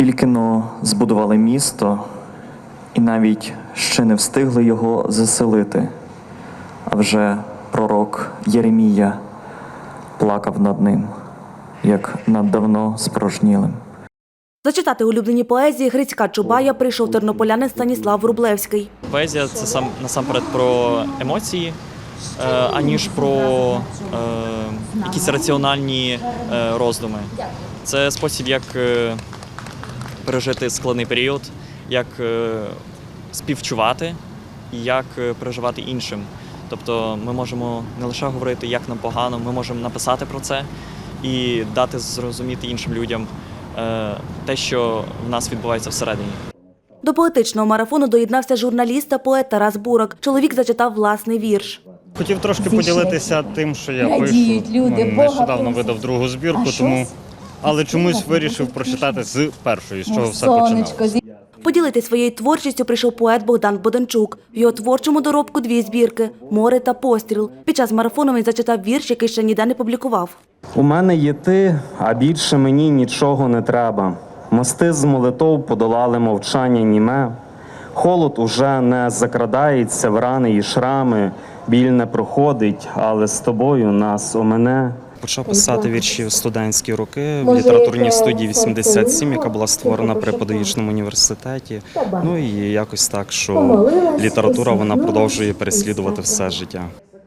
Тільки но збудували місто, і навіть ще не встигли його заселити. А вже пророк Єремія плакав над ним, як над давно спорожнілим. Зачитати улюблені поезії Грицька Чубая прийшов тернополянин Станіслав Врублевський. Поезія це сам насамперед про емоції, е, аніж про е, якісь раціональні е, роздуми. Це спосіб, як е, пережити складний період, як е, співчувати і як е, переживати іншим. Тобто ми можемо не лише говорити, як нам погано, ми можемо написати про це і дати зрозуміти іншим людям е, те, що в нас відбувається всередині. До поетичного марафону доєднався журналіст та поет Тарас Бурак. Чоловік зачитав власний вірш. Хотів трошки поділитися тим, що я пишу. Люди, Ну, Нещодавно видав другу збірку, тому але чомусь вирішив прочитати з першої, з чого все починалося. зі Поділитись своєю творчістю прийшов поет Богдан Боданчук. В його творчому доробку дві збірки Море та постріл. Під час марафону він зачитав вірш, який ще ніде не публікував. У мене є ти, а більше мені нічого не треба. Мости з молитов подолали мовчання німе. Холод уже не закрадається в рани і шрами, біль не проходить, але з тобою нас омене. Почав писати вірші в студентські роки в літературній студії 87, яка була створена при педагогічному університеті. Ну і якось так, що література вона продовжує переслідувати все життя.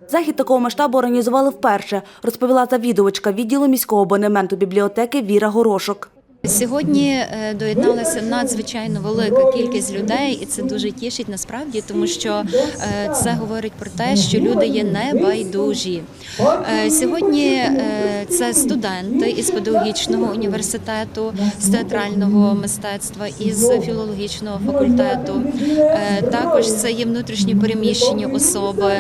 Захід такого масштабу організували вперше, розповіла завідувачка відділу міського абонементу бібліотеки Віра Горошок. Сьогодні е, доєдналася надзвичайно велика кількість людей, і це дуже тішить насправді, тому що е, це говорить про те, що люди є небайдужі. Е, Сьогодні це студенти із педагогічного університету, з театрального мистецтва, із філологічного факультету. Також це є внутрішньо переміщені особи,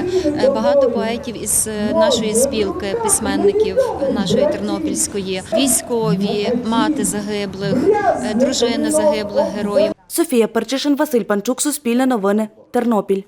багато поетів із нашої спілки, письменників нашої тернопільської, військові, мати загиблих, е, дружини загиблих героїв. Софія Перчишин, Василь Панчук, Суспільне новини, Тернопіль.